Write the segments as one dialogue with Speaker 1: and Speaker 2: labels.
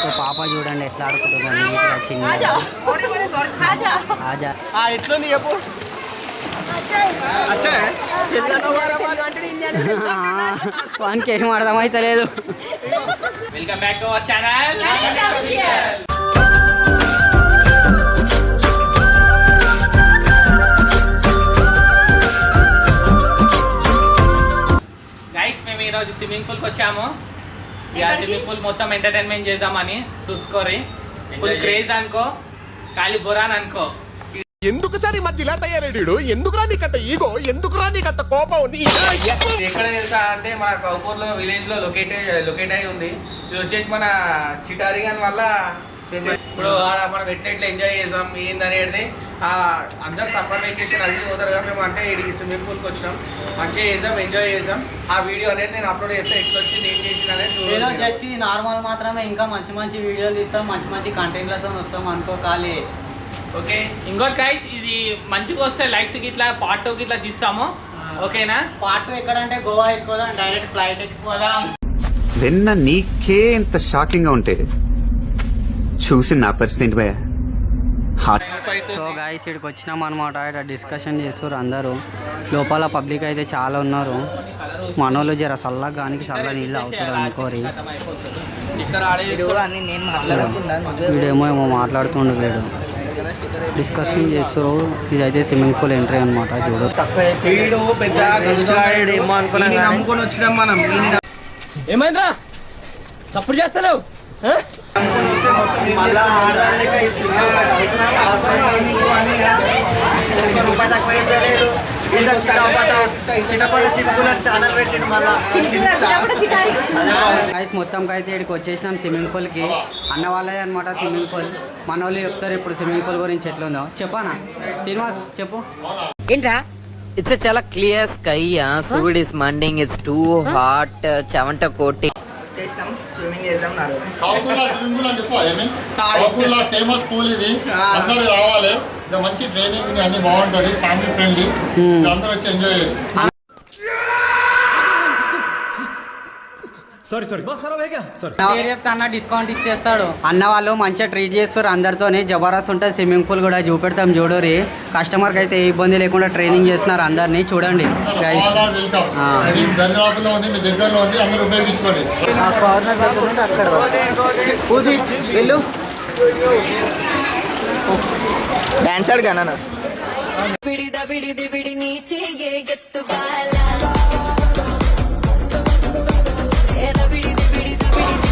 Speaker 1: So పాప చూడండి ఎట్లా ఆడుకుంటుందో నీట్గా చిన్నగా ఆజా
Speaker 2: ఎట్లుంది చెప్పు.
Speaker 1: వానికి ఏం అర్థమైతే లేదు
Speaker 3: welcome back to our channel వచ్చాము. ఇక స్విమ్మింగ్ పూల్ మొత్తం ఎంటర్టైన్మెంట్ చేద్దామని చూసుకోరి. ఫుల్ క్రేజ్ అనుకో ఖాళీ బురాన్ అనుకో.
Speaker 2: ఎందుకు సార్ ఈ మధ్య ఇలా తయారేడు ఎందుకురా నీకంత ఈగో ఎందుకురా నీకంత కోపం? నీ
Speaker 4: ఇది ఎక్కడ తెలుసా అంటే మన కౌపూర్లో విలేజ్లో లొకేట్ లొకేట్ అయి ఉంది. ఇది వచ్చేసి మన చిటారిగన్ వల్ల ఇప్పుడు ఆడ మనం ఎట్లా ఎట్లా ఎంజాయ్ చేసాం ఏందనేది ఆ అందరు సమ్మర్ వెకేషన్ అది పోతారుగా మేము అంటే ఇడికి స్విమ్మింగ్ పూల్కి వచ్చినాం. మంచిగా చేసాం ఎంజాయ్ చేసాం. ఆ వీడియో అనేది నేను అప్లోడ్ చేస్తే ఎట్లా వచ్చింది ఏం చేసింది అనేది.
Speaker 1: జస్ట్ ఇది నార్మల్ మాత్రమే ఇంకా మంచి మంచి వీడియోలు తీస్తాం మంచి మంచి కంటెంట్లతో వస్తాం అనుకో ఖాళీ
Speaker 4: ఓకే?
Speaker 3: ఇంకోటి గైస్ ఇది మంచిగా వస్తే లైక్స్ ఇట్లా పార్ట్ టూకి ఇట్లా తీస్తాము. ఓకేనా?
Speaker 1: పార్ట్ టూ ఎక్కడంటే గోవా ఎక్కుదాం డైరెక్ట్ ఫ్లైట్ ఎక్కిపోదాం.
Speaker 5: విన్న నీకే ఇంత షాకింగ్గా ఉంటే చూసి నా పరిస్థితి ఏంటి భయ హార్ట్
Speaker 1: సో గాయస్ ఇక్కడికి వచ్చినాం అనమాట ఇక్కడ డిస్కషన్ చేస్తారు అందరూ. లోపల పబ్లిక్ అయితే చాలా ఉన్నారు. మనోళ్ళు జర చల్లగా గానికి చల్ల నీళ్ళు అవుతారు అనుకోరి.
Speaker 4: ఇక్కడ ఆడే
Speaker 1: వీడేమో ఏమో మాట్లాడుతుండు వీడు. డిస్కషన్ చేస్తారు ఇదైతే స్విమ్మింగ్ పూల్ ఎంట్రీ అనమాట చూడు.
Speaker 2: ఏమైందిరా? సపోర్ట్ చేస్తలేవు?
Speaker 4: రూపాయి తక్కువ
Speaker 1: గైస్ మొత్తంకి అయితే ఇక్కడికి వచ్చేసినాం స్విమ్మింగ్ పూల్కి. అన్న వాళ్ళదే అనమాట స్విమ్మింగ్ పూల్. మన వాళ్ళు చెప్తారు ఇప్పుడు స్విమ్మింగ్ పూల్ గురించి ఎట్లుందో. చెప్పానా? శ్రీనివాస్ చెప్పు.
Speaker 6: ఏంట్రా? ఇట్స్ చాలా క్లియర్ స్కై సూడ్ ఇస్ మండింగ్ ఇట్స్ టూ హాట్ చెవంట కోటి.
Speaker 4: చేసినాం స్విమ్మింగ్ చేసాం
Speaker 7: కాకుల్లా స్విమ్మింగ్ పూల్ అని చెప్పు ఏమి కాకుల్లా ఫేమస్ పూల్ ఇది. అందరూ రావాలి. మంచి ట్రైనింగ్ అన్ని బాగుంటది ఫ్యామిలీ ఫ్రెండ్లీ అందరూ వచ్చి ఎంజాయ్
Speaker 1: అన్న డిస్కౌంట్ ఇచ్చేస్తాడు. అన్న వాళ్ళు మంచిగా ట్రీట్ చేస్తారు. అందరితోనే జబర్దస్త్ ఉంటుంది. స్విమ్మింగ్ పూల్ కూడా చూపెడతాం చూడరి కస్టమర్కి అయితే ఇబ్బంది లేకుండా ట్రైనింగ్ చేస్తున్నారు అందరినీ చూడండి ఆ.
Speaker 7: మీ దరిదాపులో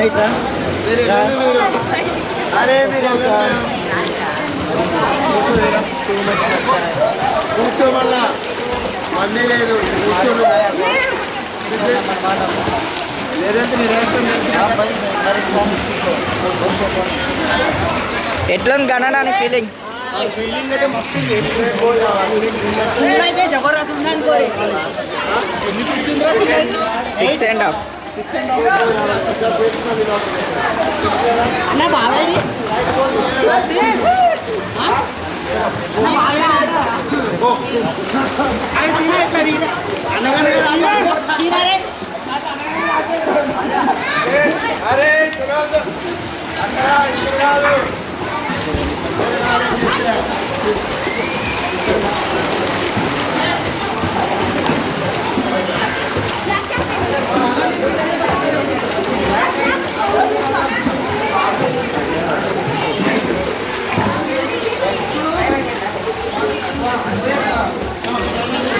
Speaker 4: అయితే అరే మీరు కానా
Speaker 7: కూర్చోమల్లా మళ్ళీ లేదు కూర్చోడు
Speaker 4: ఎట్లుంది గణనా అని ఫీలింగ్ సిక్స్ అండ్ హాఫ్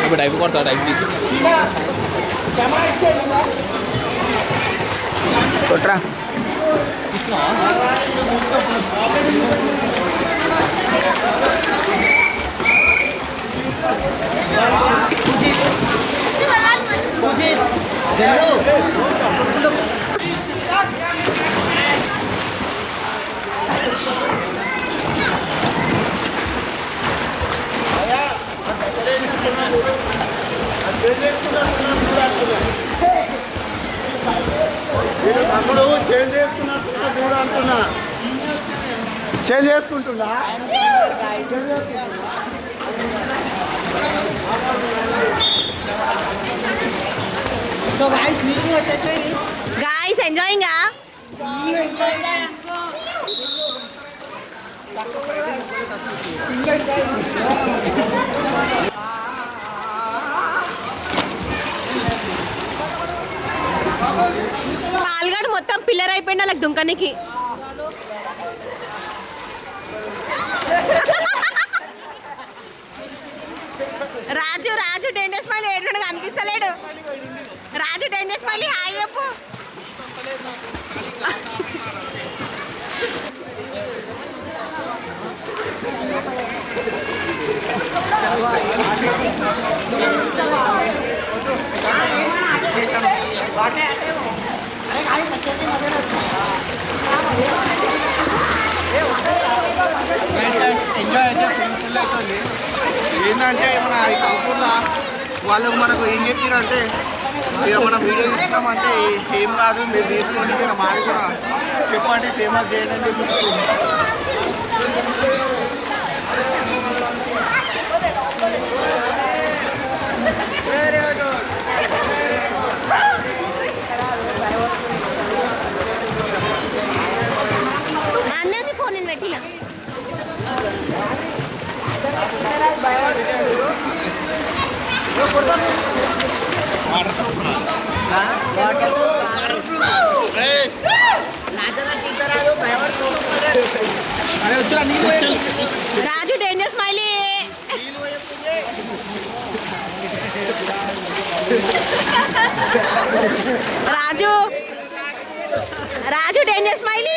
Speaker 3: अब डाइव गर्छ डाइभ कोट्रा
Speaker 4: కొట్రా
Speaker 7: తమ్ముడు చేంజ్ చేసుకున్నట్టున్నా చూడు అంటున్నా చేంజ్ చేసుకుంటున్నా
Speaker 8: గాయస్ ఎంజాయింగ్ పాల్గడ్ మొత్తం పిల్లర్ అయిపోయింది వాళ్ళకి దుంకనికి. రాజు రాజు డేంజర్ స్మైల్ ఏడు కనిపిస్తలేడు. రాజు డేంజర్ స్మైల్ హాయ్ చెప్పు.
Speaker 4: ఎంజాయ్ అయితే ఫుల్ అవుతుంది ఏంటంటే మన ఈ కౌపూర్లో వాళ్ళకు మనకు ఏం చెప్పారంటే ఇక మనం వీడియో తీస్తున్నామంటే ఏం కాదు మీరు తీసుకోండి మీరు మాది కూడా చెప్పండి ఫేమస్ చేయండి అని చెప్పి
Speaker 8: అన్నది ఫోన్ నేను పెట్టిలా Raju danger smiley Raju Raju danger smiley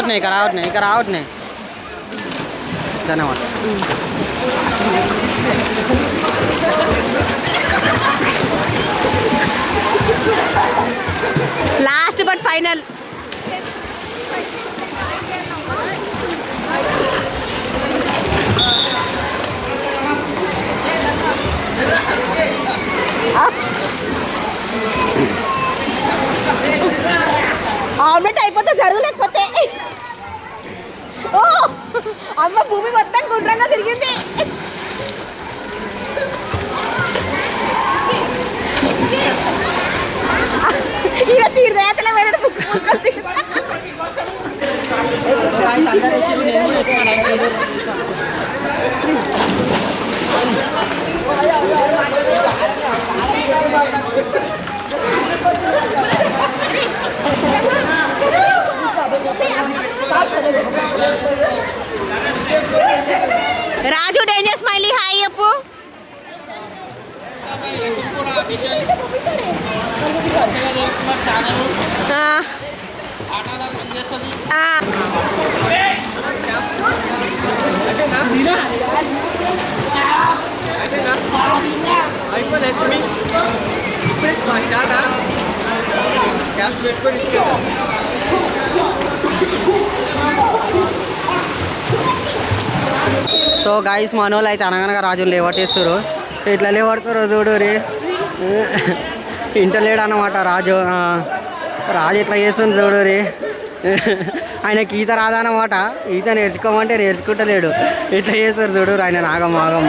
Speaker 1: కొట్టినే పట్టుకోవట్నే ఇక్కడ రావట్నే ఇక్కడ రావట్నే ధన్యవాదాలు
Speaker 8: లాస్ట్ బట్ ఫైనల్ ఆమ్లెట్ అయిపోతే జరుగు లేకపోతే ఓ అమ్మ భూమి మొత్తం గుండ్రంగా తిరిగింది ఇక తీర్థయాత్ర వెళ్ళడం ముక్కు మూసుకొని
Speaker 1: అందరూ
Speaker 8: రాజు డేంజర్ స్మైలీ హాయ్ చెప్పు ఆ. ఆ.
Speaker 4: అయిపోలేదు
Speaker 1: సో గాయస్ మనోళ్ళు అయితే అనగనగా రాజుని లేవటేస్తారు ఇట్లా లేవడుతారు చూడు రే. ఇంటలేడు అనమాట రాజు. రాజు ఎట్లా చేస్తుంది చూడు రే. ఆయనకి ఈత రాదనమాట ఈత నేర్చుకోమంటే నేర్చుకుంటలేడు. ఇట్లా చేస్తారు చూడు ఆయన నాగం ఆగం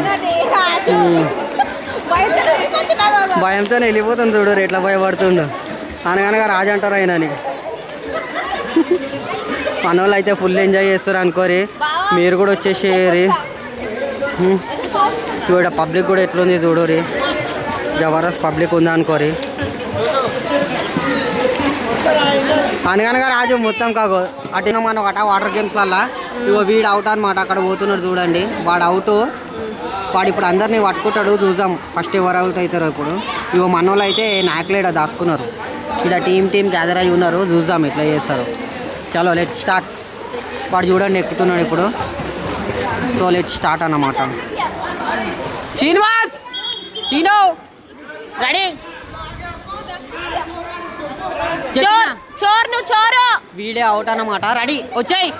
Speaker 1: భయంతో వెళ్ళిపోతుంది చూడు రే, ఎట్లా భయపడుతుండు. అనగనగా రాజు అంటారు ఆయనని. మనోళ్ళు అయితే ఫుల్ ఎంజాయ్ చేస్తారు అనుకోరి. మీరు కూడా వచ్చేసేయరి ఇక్కడ పబ్లిక్ కూడా ఎట్లుంది చూడరి. జబర్దస్త్ పబ్లిక్ ఉందా అనుకోరి. అనగనగా రాజు మొత్తం కాకు. అటు మనం ఒకట వాటర్ గేమ్స్ వల్ల ఇగో వీడు అవుట్ అనమాట అక్కడ పోతున్నాడు చూడండి. వాడు అవుట్ వాడు ఇప్పుడు అందరినీ పట్టుకుంటాడు. చూద్దాం. ఫస్ట్ ఎవరు అవుట్ అవుతారు ఇప్పుడు. ఇగో మనోళ్ళు అయితే నాయకులేడ దాచుకున్నారు. ఇక్కడ టీం టీం గ్యాదర్ అయి ఉన్నారు. చూద్దాం ఇట్లా చేస్తారు. చలో లెట్ స్టార్ట్ వాడు చూడండి ఎక్కుతున్నాడు ఇప్పుడు. సో లెట్ స్టార్ట్ అన్నమాట. శ్రీనివాస్! శ్రీను! రెడీ?
Speaker 8: చోర్ చోర్ నువ్వు చోరు!
Speaker 1: వీడే అవుట్ అన్నమాట. రెడీ? వచ్చాయి!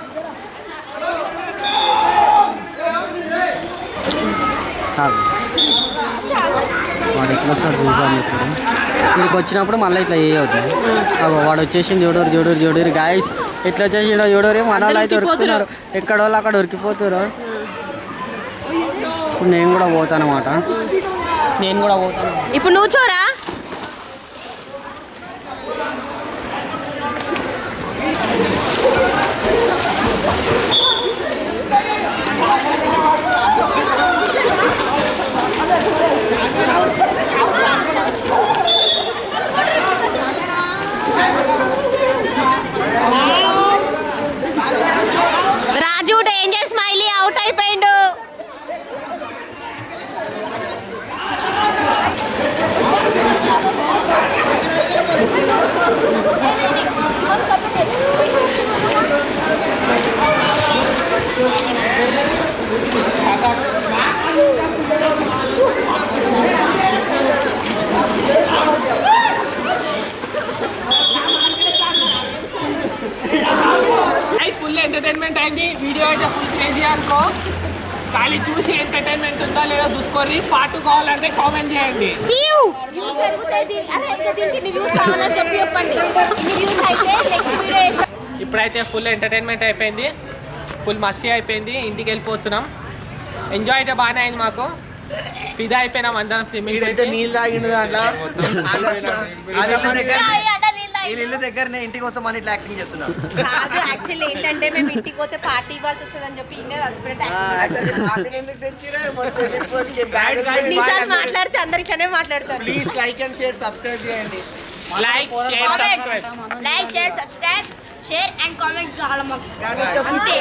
Speaker 1: వాడు ఎట్లా వస్తాడు చూద్దాం ఇప్పుడు. వీడికి వచ్చినప్పుడు మళ్ళీ ఇట్లా చేయవద్దు అగో వాడు వచ్చేసింది చూడరు చూడరు చూడరు గాయస్ ఎట్లా వచ్చేసిండో చూడరు మన వాళ్ళు అయితే ఉరుకుతున్నారు ఎక్కడ వాళ్ళు అక్కడ ఉరికిపోతారు ఇప్పుడు నేను కూడా పోతాను అన్నమాట నేను కూడా పోతాను
Speaker 8: ఇప్పుడు నువ్వు చోరా రాజు డేంజర్ స్మైలీ అవుట్ అయిపోయిండు
Speaker 3: ఫుల్ ఎంటర్టైన్మెంట్ అయింది. వీడియో అయితే ఫుల్ క్రేజీ అనుకో. ఖాళీ చూసి ఎంటర్టైన్మెంట్ ఉందా లేదో చూసుకోర్రి. పాటు కావాలంటే కామెంట్ చేయండి. ఇప్పుడైతే ఫుల్ ఎంటర్టైన్మెంట్ అయిపోయింది. ఫుల్ మస్తీ అయిపోయింది. ఇంటికి వెళ్ళిపోతున్నాం. ఎంజాయ్ అయితే బాగానే అయింది మాకు. ఫిదా అయిపోయినాం అందరం స్విమ్మింగ్
Speaker 4: అయితే నీళ్ళు తాగిండు దాంట్లో.
Speaker 1: ఇల్లు దగ్గరనే ఇంటి కోసం అని ఇట్లా యాక్టింగ్ చేస్తున్నాడు
Speaker 8: కాదు యాక్చువల్లీ ఏంటంటే మేము ఇంటికి పోతే పార్టీ ఇవ్వాల్సి వస్తుంది అని చెప్పి ఇన్నే చచ్చిపోయినట్టు నిజాలు మాట్లాడితే అందరు ఇట్లానే మాట్లాడతారు.
Speaker 4: Please like and share subscribe చేయండి.
Speaker 3: Like share subscribe
Speaker 8: like share subscribe share and comment కావాలి మాకు. అంతే.